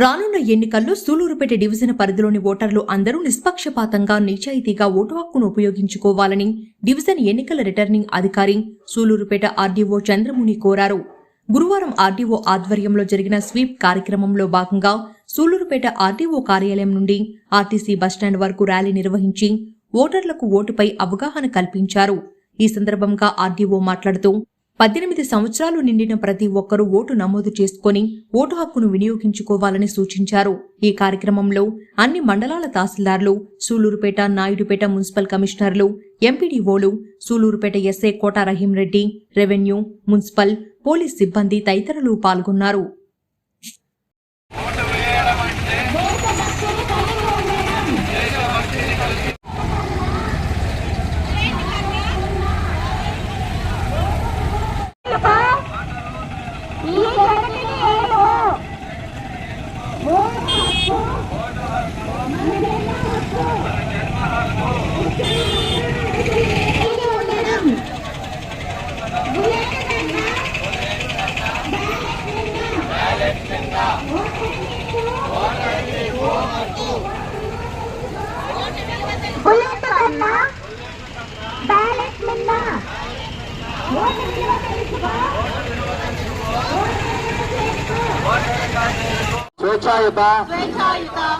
రానున్న ఎన్నికల్లో సూలూరుపేట డివిజన్ పరిధిలోని ఓటర్లు అందరూ నిష్పక్షపాతంగా నిజాయితీగా ఓటు హక్కును ఉపయోగించుకోవాలని డివిజన్ ఎన్నికల రిటర్నింగ్ అధికారి సూలూరుపేట ఆర్డీఓ చంద్రముని కోరారు. గురువారం ఆర్డీఓ ఆధ్వర్యంలో జరిగిన స్వీప్ కార్యక్రమంలో భాగంగా సూలూరుపేట ఆర్డీఓ కార్యాలయం నుండి ఆర్టీసీ బస్టాండ్ వరకు ర్యాలీ నిర్వహించి ఓటర్లకు ఓటుపై అవగాహన కల్పించారు. ఈ సందర్భంగా ఆర్డీఓ మాట్లాడుతూ పద్దెనిమిది సంవత్సరాలు నిండిన ప్రతి ఒక్కరూ ఓటు నమోదు చేసుకుని ఓటు హక్కును వినియోగించుకోవాలని సూచించారు. ఈ కార్యక్రమంలో అన్ని మండలాల తహసీల్దార్లు సూలూరుపేట నాయుడుపేట మున్సిపల్ కమిషనర్లు ఎంపీడీఓలు Sullurpeta SI Kota Rahim Reddy revenue municipal police సిబ్బంది తదితరులు పాల్గొన్నారు. బుల్లెట్ స్వేచ్ఛాయుత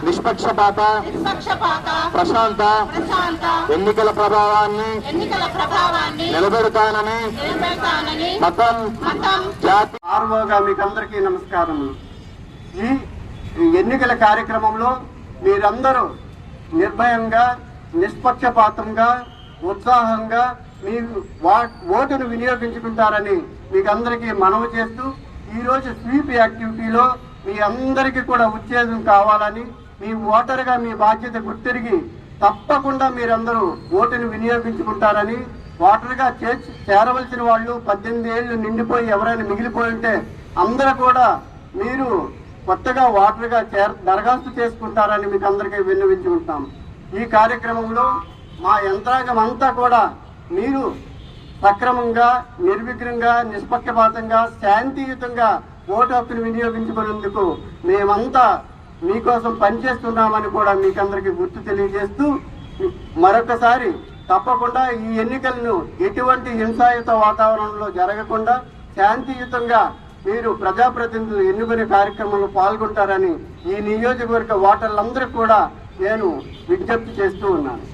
నిష్పక్షపాత నిష్పక్షపాత ప్రశాంత ప్రశాంత ఎన్నికల ప్రభావాన్ని ఎన్నికల ప్రభావాన్ని నిలబెడతానని నిలబెడతానని మతం మతం జాతి ఆర్వోగా మీకు అందరికీ నమస్కారములు. ఈ ఈ ఎన్నికల కార్యక్రమంలో మీరందరూ నిర్భయంగా నిష్పక్షపాతంగా ఉత్సాహంగా మీ వా- ఓటును వినియోగించుకుంటారని మీకు అందరికీ మనవి చేస్తూ ఈరోజు స్వీప్ యాక్టివిటీలో మీ అందరికీ కూడా ఉత్తేజం కావాలని మీ ఓటరుగా మీ బాధ్యత గుర్తిరిగి తప్పకుండా మీరందరూ ఓటును వినియోగించుకుంటారని ఓటరుగా చేర్చి చేరవలసిన వాళ్ళు పద్దెనిమిది ఏళ్ళు నిండిపోయి ఎవరైనా మిగిలిపోయి ఉంటే అందరూ కూడా మీరు కొత్తగా ఓటరుగా చేర దరఖాస్తు చేసుకుంటారని మీకు అందరికీ విన్నవించుకుంటాం ఈ కార్యక్రమంలో మా యంత్రాంగం అంతా కూడా మీరు సక్రమంగా నిర్విఘ్నంగా నిష్పక్షపాతంగా శాంతియుతంగా ఓటు హక్కును వినియోగించుకునేందుకు మేమంతా మీకోసం పనిచేస్తున్నామని కూడా మీకందరికీ గుర్తు తెలియజేస్తూ మరొకసారి తప్పకుండా ఈ ఎన్నికలను ఎటువంటి హింసాయుత వాతావరణంలో జరగకుండా శాంతియుతంగా మీరు ప్రజాప్రతినిధులు ఎన్నుకునే కార్యక్రమంలో పాల్గొంటారని ఈ నియోజకవర్గ ఓటర్లందరికీ కూడా నేను విజ్ఞప్తి చేస్తూ ఉన్నాను.